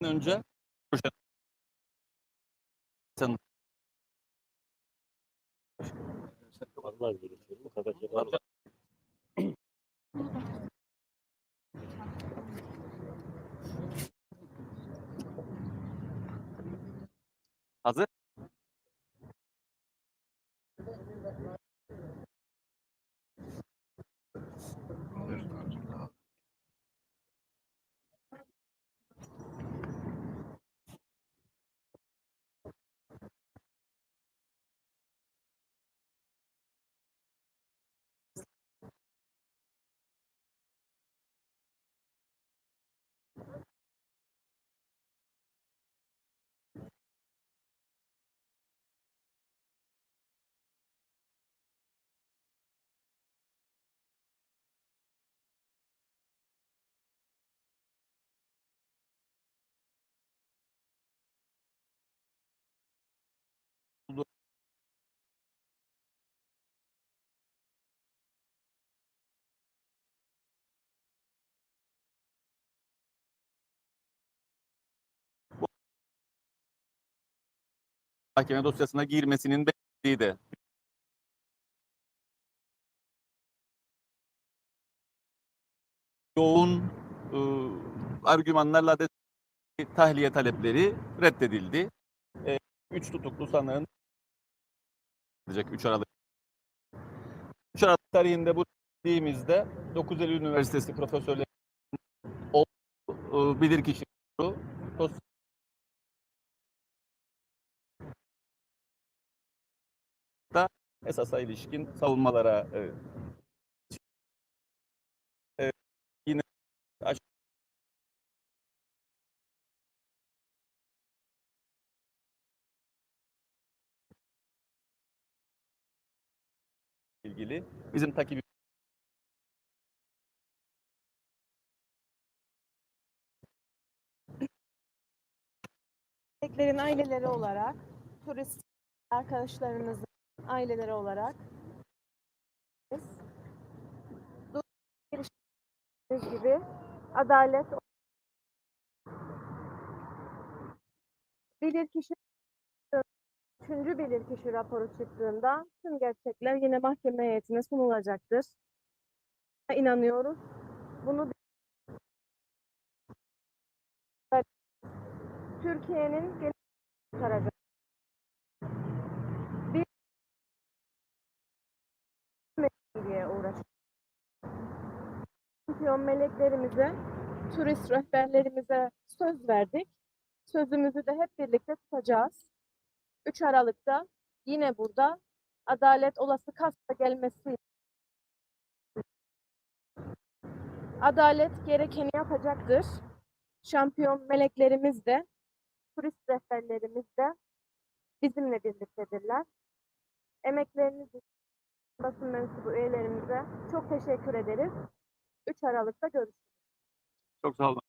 önce Sen- Vallahi görüşüyorum. Bu kadar Mahkeme dosyasına girmesinin beklediği de yoğun e, argümanlarla da tahliye talepleri reddedildi. E, üç tutuklu sanığın 3 Aralık 3 Aralık tarihinde bu dediğimizde 9 Eylül Üniversitesi profesörleri e, bilirkişi dosya esasa ilişkin savunmalara e, e, yine ilgili bizim takip aileleri olarak, turist arkadaşlarımızın aileleri olarak gibi adalet bilirkişi üçüncü bilirkişi raporu çıktığında tüm gerçekler yine mahkeme heyetine sunulacaktır. İnanıyoruz. Bunu Türkiye'nin gelip kurtaracak. Diye uğraş. Şampiyon meleklerimize, turist rehberlerimize söz verdik. Sözümüzü de hep birlikte tutacağız. 3 Aralık'ta yine burada adalet olası kasta gelmesi Adalet gerekeni yapacaktır. Şampiyon meleklerimiz de turist rehberlerimiz de bizimle birliktedirler. Emekleriniz basın mensubu üyelerimize çok teşekkür ederiz. 3 Aralık'ta görüşürüz. çok sağ olun.